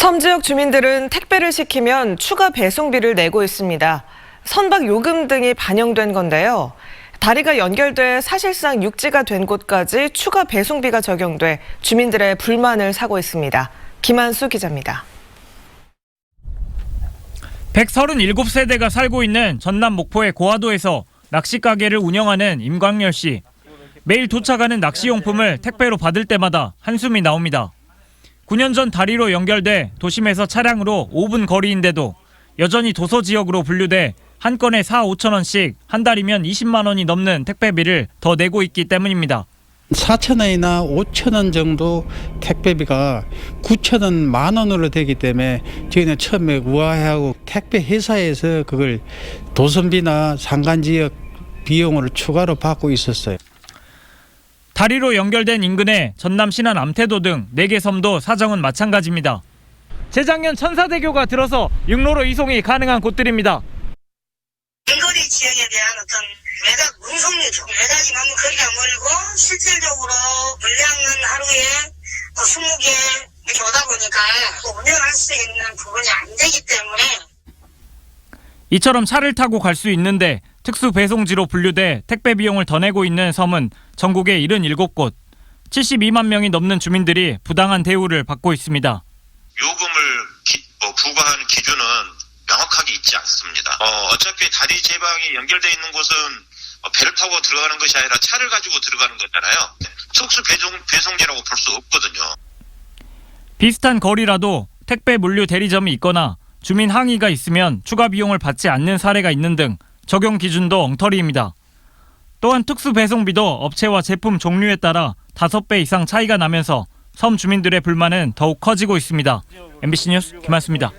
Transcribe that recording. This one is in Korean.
섬 지역 주민들은 택배를 시키면 추가 배송비를 내고 있습니다. 선박 요금 등이 반영된 건데요. 다리가 연결돼 사실상 육지가 된 곳까지 추가 배송비가 적용돼 주민들의 불만을 사고 있습니다. 김한수 기자입니다. 137세대가 살고 있는 전남 목포의 고화도에서 낚시 가게를 운영하는 임광열 씨. 매일 도착하는 낚시 용품을 택배로 받을 때마다 한숨이 나옵니다. 9년 전 다리로 연결돼 도심에서 차량으로 5분 거리인데도 여전히 도서 지역으로 분류돼 한 건에 4, 5천 원씩 한 달이면 20만 원이 넘는 택배비를 더 내고 있기 때문입니다. 4천 원이나 5천 원 정도 택배비가 9천 원, 만 원으로 되기 때문에 저희는 처음에 우아해하고 택배 회사에서 그걸 도선비나 상간 지역 비용을 추가로 받고 있었어요. 다리로 연결된 인근의 전남 신안 암태도 등 4개 섬도 사정은 마찬가지입니다. 재작년 천사대교가 들어서 육로로 이송이 가능한 곳들입니다. 근거리 지역에 대한 어떤 외곽 운송료죠. 외곽이 너무 거리가 멀고 실질적으로 물량은 하루에 뭐 20개 이렇게 오다 보니까 또 운영할 수 있는 부분이 안 되기 때문에 이처럼 차를 타고 갈 수 있는데 특수 배송지로 분류돼 택배 비용을 더 내고 있는 섬은 전국에 77곳, 72만 명이 넘는 주민들이 부당한 대우를 받고 있습니다. 요금을 기- 어, 부과하는 기준은 명확하게 있지 않습니다. 어, 차피 다리 제방이 연결돼 있는 곳은 어, 배를 타고 들어가는 것이 아니라 차를 가지고 들어가는 거잖아요. 특수 배송, 배송지라고 볼 수 없거든요. 비슷한 거리라도 택배 물류 대리점이 있거나 주민 항의가 있으면 추가 비용을 받지 않는 사례가 있는 등 적용 기준도 엉터리입니다. 또한 특수 배송비도 업체와 제품 종류에 따라 5배 이상 차이가 나면서 섬 주민들의 불만은 더욱 커지고 있습니다. MBC 뉴스 김한수입니다.